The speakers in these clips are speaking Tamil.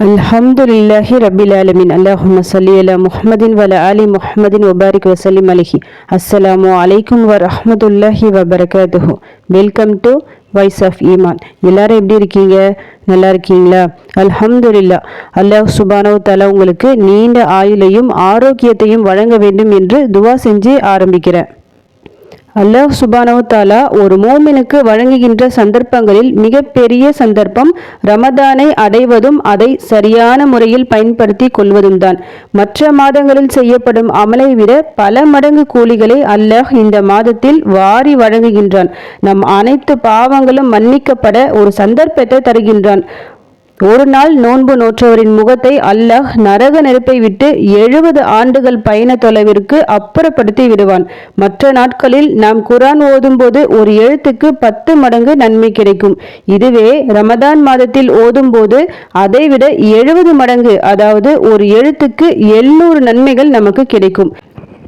அல்ஹம்துலில்லாஹி ரபில் ஆலமின். அல்லாஹும் சல்லி அலா முஹமதின் வல அலி முஹமதின் ஒபாரிக் வசலிம் அலிஹி. அஸ்ஸலாமு அலைக்கும் வ ரஹமதுல்லாஹி வபரகாத்துஹு. வெல்கம் டு வாய்ஸ் ஆஃப் ஈமான் எல்லாரும் எப்படி இருக்கீங்க? நல்லா இருக்கீங்களா? அல்ஹம்துலில்லா அல்லாஹ் சுபானவு தலா உங்களுக்கு நீண்ட ஆயுளையும் ஆரோக்கியத்தையும் வழங்க வேண்டும் என்று துவா செஞ்சு ஆரம்பிக்கிறேன். அல்லாஹ் சுபானவு தாலா ஒரு மோமினுக்கு வழங்குகின்ற சந்தர்ப்பங்களில் மிகப்பெரிய சந்தர்ப்பம் ரமதானை அடைவதும் அதை சரியான முறையில் பயன்படுத்தி கொள்வதும் தான். மற்ற மாதங்களில் செய்யப்படும் அமலை விட பல மடங்கு கூலிகளை அல்லாஹ் இந்த மாதத்தில் வாரி வழங்குகின்றான். நம் அனைத்து பாவங்களும் மன்னிக்கப்பட ஒரு சந்தர்ப்பத்தை தருகின்றான். ஒரு நாள் நோன்பு நோற்றவரின் முகத்தை அல்லாஹ் நரக நெருப்பை விட்டு எழுபது ஆண்டுகள் பயண தொலைவிற்கு அப்புறப்படுத்தி விடுவான். மற்ற நாட்களில் நாம் குரான் ஓதும்போது ஒரு எழுத்துக்கு பத்து மடங்கு நன்மை கிடைக்கும். இதுவே ரமதான் மாதத்தில் ஓதும்போது அதைவிட எழுபது மடங்கு அதாவது ஒரு எழுத்துக்கு எழுநூறு நன்மைகள் நமக்கு கிடைக்கும்.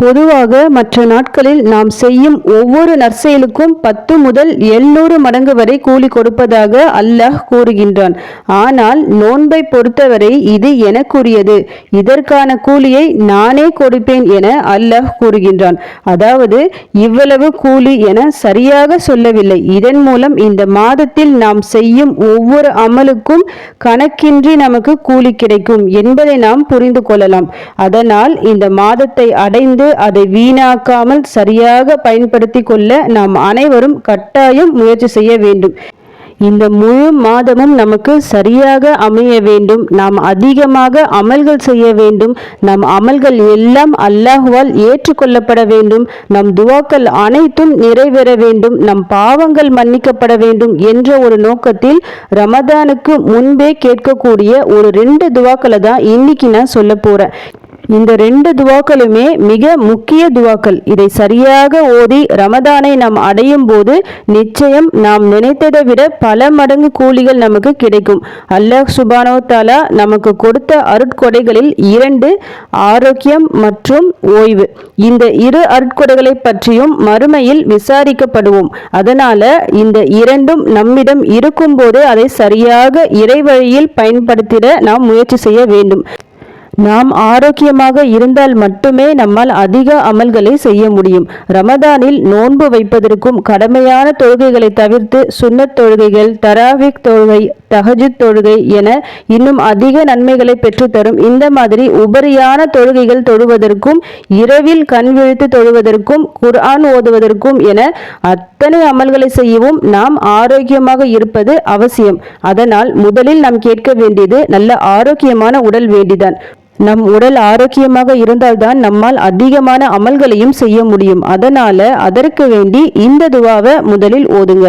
பொதுவாக மற்ற நாட்களில் நாம் செய்யும் ஒவ்வொரு நற்செயலுக்கும் பத்து முதல் எழுநூறு மடங்கு வரை கூலி கொடுப்பதாக அல்லாஹ் கூறுகின்றான். ஆனால் நோன்பை பொறுத்தவரை இது எனக்குரியது. இதற்கான கூலியை நானே கொடுப்பேன் என அல்லாஹ் கூறுகின்றான். அதாவது இவ்வளவு கூலி என சரியாக சொல்லவில்லை. இதன் மூலம் இந்த மாதத்தில் நாம் செய்யும் ஒவ்வொரு அமலுக்கும் கணக்கின்றி நமக்கு கூலி கிடைக்கும் என்பதை நாம் புரிந்து கொள்ளலாம். அதனால் இந்த மாதத்தை அடைந்து அதை வீணாக்காமல் சரியாக பயன்படுத்தி கொள்ள நாம் அனைவரும் கட்டாயம் முயற்சி செய்ய வேண்டும். இந்த முழு மாதமும் நமக்கு சரியாக அமைய வேண்டும். நாம் அதிகமாக அமல்கள் செய்ய வேண்டும். நம் அமல்கள் எல்லாம் அல்லாஹுவால் ஏற்றுக்கொள்ளப்பட வேண்டும். நம் துவாக்கள் அனைத்தும் நிறைவேற வேண்டும். நம் பாவங்கள் மன்னிக்கப்பட வேண்டும் என்ற ஒரு நோக்கத்தில் ரமதானுக்கு முன்பே கேட்கக்கூடிய ஒரு ரெண்டு துவாக்களை தான் இன்னைக்கு நான் சொல்ல போறேன். இந்த ரெண்டு துவாக்களுமே மிக முக்கிய துவாக்கள். இதை சரியாக ஓதி ரமதானை நாம் அடையும் போது நிச்சயம் நாம் நினைத்ததை விட பல மடங்கு கூலிகள் நமக்கு கிடைக்கும். அல்லாஹ் சுபானோ தாலா நமக்கு கொடுத்த அருட்கொடைகளில் இரண்டு ஆரோக்கியம் மற்றும் ஓய்வு. இந்த இரு அருட்கொடைகளை பற்றியும் மறுமையில் விசாரிக்கப்படுவோம். அதனால இந்த இரண்டும் நம்மிடம் இருக்கும்போது அதை சரியாக இறைவழியில் பயன்படுத்திட நாம் முயற்சி செய்ய வேண்டும். நாம் ஆரோக்கியமாக இருந்தால் மட்டுமே நம்மால் அதிக அமல்களை செய்ய முடியும். ரமதானில் நோன்பு வைப்பதற்கும் கடமையான தொழுகைகளை தவிர்த்து சுண்ணத் தொழுகைகள் தராவிக் தொழுகை தஹஜுத் தொழுகை என இன்னும் அதிக நன்மைகளை பெற்றுத்தரும். இந்த மாதிரி உபரியான தொழுகைகள் தொழுவதற்கும் இரவில் கண் விழித்து தொழுவதற்கும் குர்ஆன் ஓதுவதற்கும் என அத்தனை அமல்களை செய்யவும் நாம் ஆரோக்கியமாக இருப்பது அவசியம். அதனால் முதலில் நாம் கேட்க வேண்டியது நல்ல ஆரோக்கியமான உடல் வேண்டிதான். நம் உடல் ஆரோக்கியமாக இருந்தால்தான் நம்மால் அதிகமான அமல்களையும் செய்ய முடியும். அதனால அதற்கு வேண்டி இந்த துவாவை முதலில் ஓதுங்க.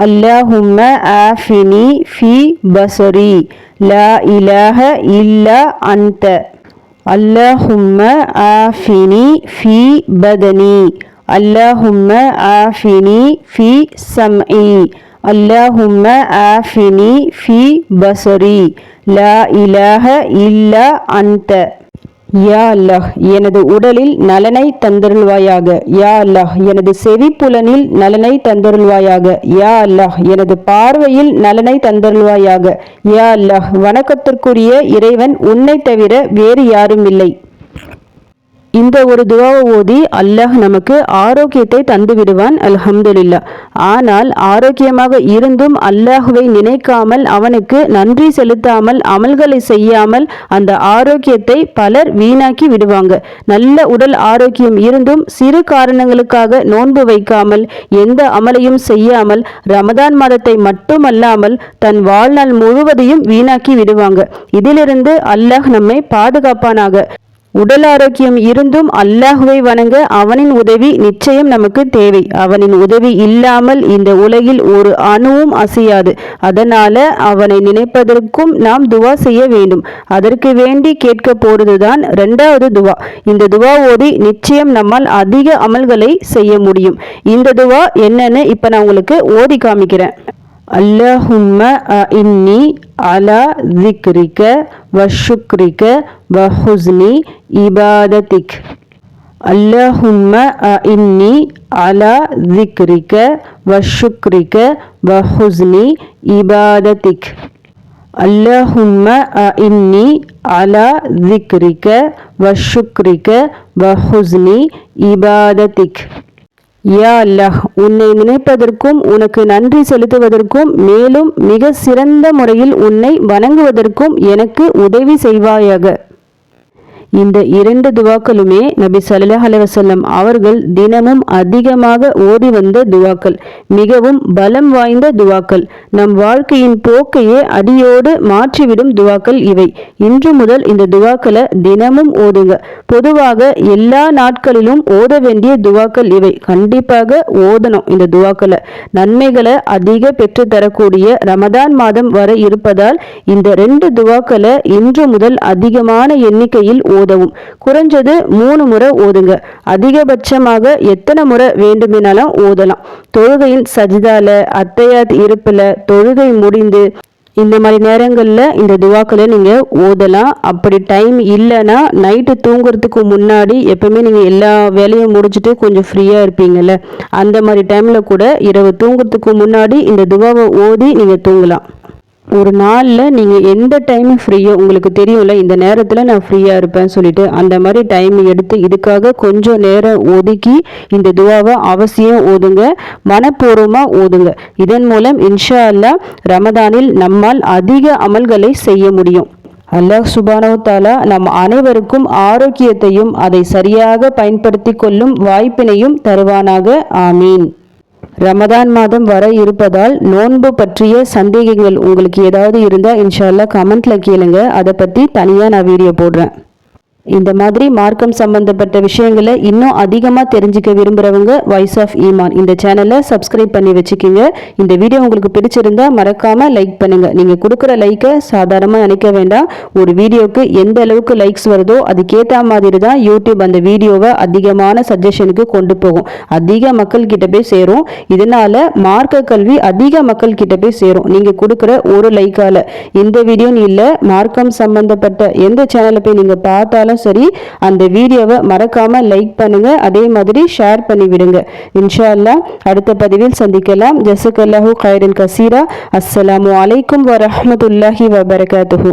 اللهم عافني في بصري. لا إله إلا أنت. اللهم عافني في بدني. اللهم عافني في سمعي. اللهم عافني في بصري. لا إله إلا أنت. யா அல்லாஹ் எனது உடலில் நலனை தந்தருள்வாயாக. யா அல்லாஹ் எனது செவிப்புலனில் நலனை தந்தருள்வாயாக. யா அல்லாஹ் எனது பார்வையில் நலனை தந்தருள்வாயாக. யா அல்லாஹ் வணக்கத்திற்குரிய இறைவன் உன்னை தவிர வேறு யாரும் இல்லை இந்த ஒரு துவாவை ஓதி அல்லாஹ் நமக்கு ஆரோக்கியத்தை தந்து விடுவான் அல்ஹம்துலில்லா ஆனால் ஆரோக்கியமாக இருந்தும் அல்லாஹுவை நினைக்காமல் அவனுக்கு நன்றி செலுத்தாமல் அமல்களை செய்யாமல் அந்த ஆரோக்கியத்தை பலர் வீணாக்கி விடுவாங்க. நல்ல உடல் ஆரோக்கியம் இருந்தும் சிறு காரணங்களுக்காக நோன்பு வைக்காமல் எந்த அமலையும் செய்யாமல் ரமதான் மாதத்தை மட்டுமல்லாமல் தன் வாழ்நாள் முழுவதையும் வீணாக்கி விடுவாங்க. இதிலிருந்து அல்லாஹ் நம்மை பாதுகாப்பானாக. உடல் ஆரோக்கியம் இருந்தும் அல்லாஹுவை வணங்க அவனின் உதவி நிச்சயம் நமக்கு தேவை. அவனின் உதவி இல்லாமல் இந்த உலகில் ஒரு அணுவும் அசையாது. அதனால அவனை நினைப்பதற்கும் நாம் துவா செய்ய வேண்டும். அதற்கு வேண்டி கேட்க போறதுதான் ரெண்டாவது துவா. இந்த துவா ஓதி நிச்சயம் நம்மால் அதிக அமல்களை செய்ய முடியும். இந்த துவா என்னன்னு இப்ப நான் உங்களுக்கு ஓதி காமிக்கிறேன். اللهم إني على ذكرك وشكرك وحزن عبادتك اللهم إني على ذكرك وشكرك وحزن عبادتك اللهم إني على ذكرك وشكرك وحزن عبادتك யா அல்லாஹ் உன்னை நினைப்பதற்கும் உனக்கு நன்றி செலுத்துவதற்கும் மேலும் மிக சிறந்த முறையில் உன்னை வணங்குவதற்கும் எனக்கு உதவி செய்வாயாக. இந்த இரண்டு துவாக்களுமே நபி சல்லாஹ் அலுவசல்லம் அவர்கள் தினமும் அதிகமாக ஓதி வந்த துவாக்கள். மிகவும் பலம் வாய்ந்த துவாக்கள். நம் வாழ்க்கையின் போக்கையே அடியோடு மாற்றிவிடும் துவாக்கள் இவை. இன்று முதல் இந்த துவாக்களை தினமும் ஓதுங்க. பொதுவாக எல்லா நாட்களிலும் ஓத வேண்டிய துவாக்கள் இவை. கண்டிப்பாக ஓதணும் இந்த துவாக்களை. நன்மைகளை அதிக பெற்று தரக்கூடிய ரமதான் மாதம் வர இருப்பதால் இந்த ரெண்டு துவாக்களை இன்று முதல் அதிகமான எண்ணிக்கையில் ஓதவும். குறைஞ்சது மூணு முறை ஓதுங்க. அதிகபட்சமாக எத்தனை முறை வேண்டுமெனாலும் ஓதலாம். தொழுகையின் சஜிதால அத்தையாத் இருப்பில் தொழுகை முடிந்து இந்த மாதிரி நேரங்களில் இந்த துவாக்களை நீங்கள் ஓதலாம். அப்படி டைம் இல்லைன்னா நைட்டு தூங்குறதுக்கு முன்னாடி எப்பவுமே நீங்கள் எல்லா வேலையும் முடிச்சுட்டு கொஞ்சம் ஃப்ரீயாக இருப்பீங்கள்ல அந்த மாதிரி டைமில் கூட இரவு தூங்குறதுக்கு முன்னாடி இந்த துவாவை ஓதி நீங்கள் தூங்கலாம். ஒரு நாளில் நீங்கள் எந்த டைம் ஃப்ரீயோ உங்களுக்கு தெரியும்ல இந்த நேரத்தில் நான் ஃப்ரீயாக இருப்பேன் சொல்லிட்டு அந்த மாதிரி டைம் எடுத்து இதுக்காக கொஞ்சம் நேரம் ஒதுக்கி இந்த துவாவை அவசியம் ஓதுங்க மனப்பூர்வமாக ஓதுங்க இதன் மூலம் இன்ஷா அல்லா ரமதானில் நம்மால் அதிக அமல்களை செய்ய முடியும். அல்லாஹ் சுபானோ தாலா நம் அனைவருக்கும் ஆரோக்கியத்தையும் அதை சரியாக பயன்படுத்தி கொள்ளும் வாய்ப்பினையும் தருவானாக. ஆமீன். ரமதான் மாதம் வர இருப்பதால் நோன்பு பற்றிய சந்தேகங்கள் உங்களுக்கு ஏதாவது இருந்தால் இன்ஷால்லா கமெண்ட்ல கேளுங்க. அதை பற்றி தனியாக நான் வீடியோ போடுறேன். இந்த மாதிரி மார்க்கம் சம்பந்தப்பட்ட விஷயங்களை இன்னும் அதிகமாக தெரிஞ்சுக்க விரும்புகிறவங்க வாய்ஸ் ஆஃப் ஈமான் இந்த சேனலை சப்ஸ்கிரைப் பண்ணி வச்சுக்கோங்க. இந்த வீடியோ உங்களுக்கு பிடிச்சிருந்தா மறக்காமல் லைக் பண்ணுங்கள் நீங்கள் கொடுக்குற லைக்கை சாதாரணமாக நினைக்க வேண்டாம். ஒரு வீடியோவுக்கு எந்த அளவுக்கு லைக்ஸ் வருதோ அதுக்கேற்ற மாதிரி தான் யூடியூப் அந்த வீடியோவை அதிகமான சஜஷனுக்கு கொண்டு போகும். அதிக மக்கள் கிட்ட போய் சேரும். இதனால மார்க்க கல்வி அதிக மக்கள் கிட்ட போய் சேரும். நீங்கள் கொடுக்குற ஒரு லைக்கால இந்த வீடியோன்னு இல்லை மார்க்கம் சம்பந்தப்பட்ட எந்த சேனலை போய் நீங்கள் பார்த்தாலும் சரி அந்த வீடியோவை மறக்காம லைக் பண்ணுங்க. அதே மாதிரி ஷேர் பண்ணி விடுங்க. இன்ஷா அல்லா அடுத்த பதிவில் சந்திக்கலாம். ஜசக் அல்லாஹூ கைரன் கசீரா. அஸ்ஸலாமு அலைக்கும் வரமத்துல்லாஹி வபரகாத்துஹூ.